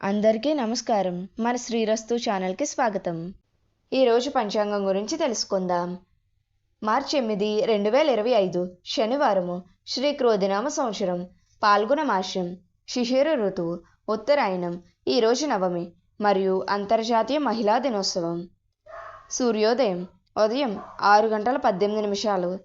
అందరికీ నమస్కారం. మన శ్రీరస్తు ఛానల్కి స్వాగతం. ఈరోజు పంచాంగం గురించి తెలుసుకుందాం. మార్చి ఎనిమిది రెండు వేల ఇరవై ఐదు శనివారము శ్రీ క్రోధినామ సంవత్సరం పాల్గొన మాసం శిశిర ఋతువు ఉత్తరాయణం ఈరోజు నవమి మరియు అంతర్జాతీయ మహిళా దినోత్సవం. సూర్యోదయం ఉదయం ఆరు గంటల పద్దెనిమిది నిమిషాలు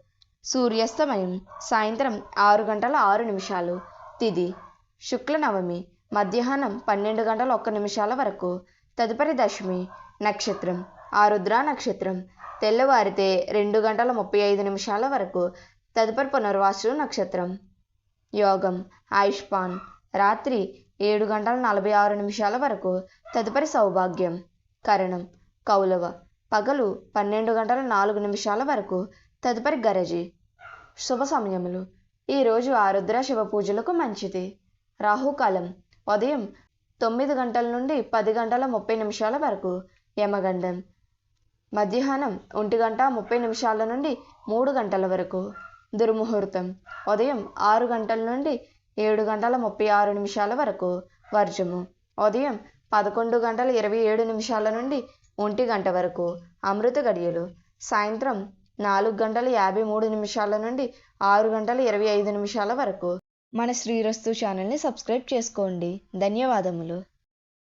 సూర్యాస్తమయం సాయంత్రం ఆరు గంటల ఆరు నిమిషాలు తిది శుక్ల నవమి మధ్యాహ్నం పన్నెండు గంటల ఒక్క నిమిషాల వరకు. తదుపరి దశమి నక్షత్రం. ఆరుద్ర నక్షత్రం. తెల్లవారితే రెండు గంటల ముప్పై ఐదు నిమిషాల వరకు. తదుపరి పునర్వాసు నక్షత్రం. యోగం. ఆయుష్పాన్ రాత్రి ఏడు గంటల నలభై ఆరు నిమిషాల వరకు. తదుపరి సౌభాగ్యం. కరణం. కౌలవ. పగలు పన్నెండు గంటల నాలుగు నిమిషాల వరకు. తదుపరి గరజి. శుభ సమయములు. ఈరోజు ఆరుద్ర శివ పూజలకు మంచిది. రాహుకాలం. ఉదయం తొమ్మిది గంటల నుండి పది గంటల ముప్పై నిమిషాల వరకు యమగండం. మధ్యాహ్నం ఒంటి గంట ముప్పై నిమిషాల నుండి మూడు గంటల వరకు దుర్ముహూర్తం. ఉదయం ఆరు గంటల నుండి ఏడు గంటల ముప్పై ఆరు నిమిషాల వరకు వర్జము. ఉదయం పదకొండు గంటల ఇరవై ఏడు నిమిషాల నుండి ఒంటి గంట వరకు అమృత గడియలు. సాయంత్రం నాలుగు గంటల యాభై మూడు నిమిషాల నుండి ఆరు గంటల ఇరవై ఐదు నిమిషాల వరకు మన శ్రీరస్తు ఛానల్ని సబ్స్క్రైబ్ చేసుకోండి. ధన్యవాదములు.